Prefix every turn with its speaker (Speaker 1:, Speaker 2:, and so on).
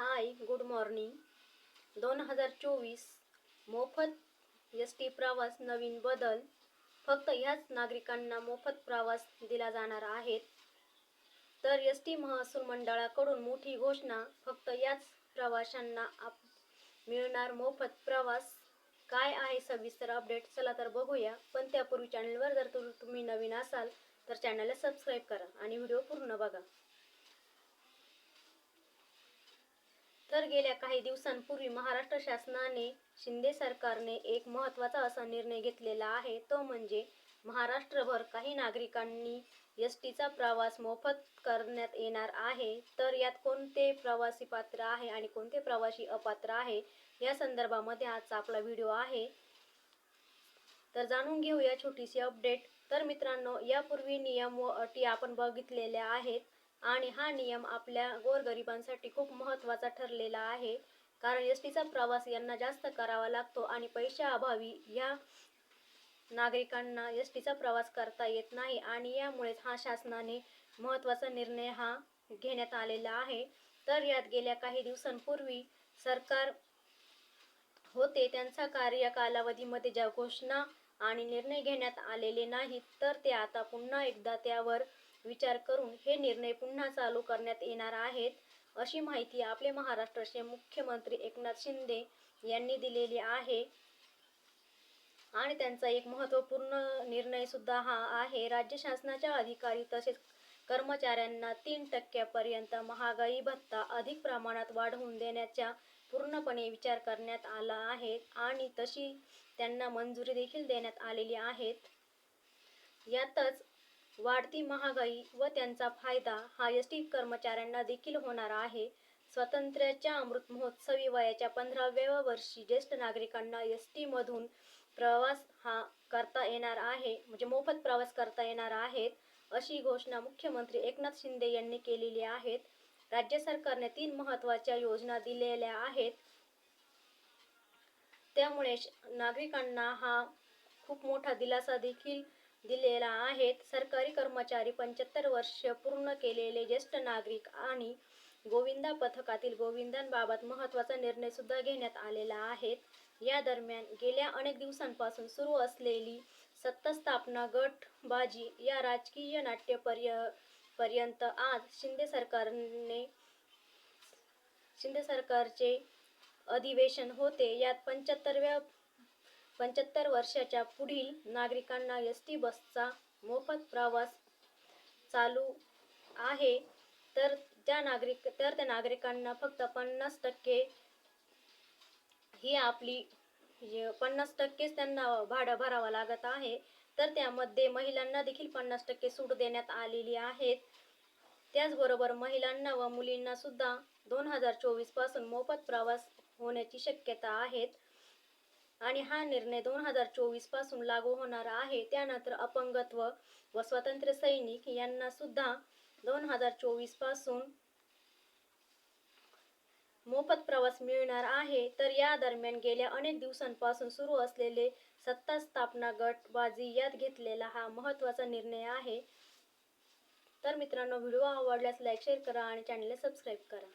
Speaker 1: Hi good morning. दोन हजार चोवीस मोफत एस टी प्रवास नवीन बदल. फक्त ह्याच नागरिकांना मोफत प्रवास दिला जाणार आहेत तर एस टी महसूल मंडळाकडून मोठी घोषणा फक्त याच प्रवाशांना आप मिळणार मोफत प्रवास. काय आहे सविस्तर अपडेट चला तर बघूया. पण त्यापूर्वी चॅनलवर जर तुम्ही नवीन असाल तर चॅनलला सबस्क्राईब करा आणि व्हिडिओ पूर्ण बघा. तर गेल्या काही दिवसांपूर्वी महाराष्ट्र शासनाने शिंदे सरकारने एक महत्त्वाचा असा निर्णय घेतलेला आहे. तो म्हणजे महाराष्ट्रभर काही नागरिकांनी एस टीचा प्रवास मोफत करण्यात येणार आहे. तर यात कोणते प्रवासी पात्र आहे आणि कोणते प्रवासी अपात्र आहे या संदर्भामध्ये आजचा आपला व्हिडिओ आहे. तर जाणून घेऊया छोटीशी अपडेट. तर मित्रांनो यापूर्वी नियम व अटी आपण बघितलेल्या आहेत. आणि हा नियम आपल्या गोरगरिबांसाठी खूप महत्त्वाचा ठरलेला आहे. कारण एस टीचा प्रवास यांना जास्त करावा लागतो आणि पैशाअभावी ह्या नागरिकांना एस टीचा प्रवास करता येत नाही आणि यामुळेच हा शासनाने महत्त्वाचा निर्णय हा घेण्यात आलेला आहे. तर यात गेल्या काही दिवसांपूर्वी सरकार होते त्यांचा कार्य कालावधीमध्ये ज्या घोषणा आणि निर्णय घेण्यात आलेले नाहीत तर ते आता पुन्हा एकदा त्यावर विचार करून हे निर्णय पुन्हा चालू करण्यात येणार आहेत अशी माहिती आपले महाराष्ट्राचे मुख्यमंत्री एकनाथ शिंदे यांनी दिलेली आहे. आणि त्यांचा एक महत्त्वपूर्ण निर्णय सुद्धा हा आहे. राज्य शासनाच्या अधिकारी तसेच कर्मचाऱ्यांना तीन टक्क्यापर्यंत महागाई भत्ता अधिक प्रमाणात वाढवून देण्याचा पूर्णपणे विचार करण्यात आला आहे आणि तशी त्यांना मंजुरी देखील देण्यात आलेली आहेत यातच वाढती महागाई व त्यांचा फायदा हा एस टी कर्मचाऱ्यांना देखील होणार आहे. स्वातंत्र्याच्या अमृत महोत्सवी वयाच्या पंधराव्या वर्षी ज्येष्ठ नागरिकांना एस टीमधून प्रवास हा करता येणार आहे म्हणजे मोफत प्रवास करता येणार आहेत अशी घोषणा मुख्यमंत्री एकनाथ शिंदे यांनी केलेली आहेत. राज्य सरकारने तीन महत्त्वाच्या योजना दिलेल्या आहेत. त्यामुळे श- नागरिकांना हा खूप मोठा दिलासा देखील दिलेला आहेत. सरकारी कर्मचारी पंच्याहत्तर वर्ष पूर्ण केलेले ज्येष्ठ नागरिक आणि गोविंदा पथकातील गोविंदांबाबत महत्त्वाचा निर्णय सुद्धा घेण्यात आलेला आहे. या दरम्यान गेल्या अनेक दिवसांपासून सुरू असलेली सत्तास्थापना गटबाजी या राजकीय नाट्य पर्य पर्यंत आज शिंदे सरकारने शिंदे सरकारचे अधिवेशन होते. यात पंच्याहत्तरव्या पंच्याहत्तर वर्षाच्या पुढील नागरिकांना एस टी बसचा मोफत प्रवास चालू आहे. तर त्या नागरिक तर त्या नागरिकांना फक्त पन्नास टक्के ही आपली पन्नास टक्केच त्यांना भाडं भरावं लागत आहे. तर त्यामध्ये महिलांना देखील पन्नास टक्के सूट देण्यात आलेली आहेत. त्याचबरोबर महिलांना व मुलींना सुद्धा दोन हजार चोवीसपासून मोफत प्रवास होण्याची शक्यता आहेत आणि हा निर्णय दोन हजार चोवीसपासून लागू होणार आहे. त्यानंतर अपंगत्व व स्वातंत्र्य सैनिक यांना सुद्धा दोन हजार चोवीसपासून मोफत प्रवास मिळणार आहे. तर या दरम्यान गेल्या अनेक दिवसांपासून सुरू असलेले सत्ता स्थापना गटबाजी यात घेतलेला हा महत्त्वाचा निर्णय आहे. तर मित्रांनो व्हिडिओ आवडल्यास लाईक शेअर करा आणि चॅनलला सबस्क्राईब करा.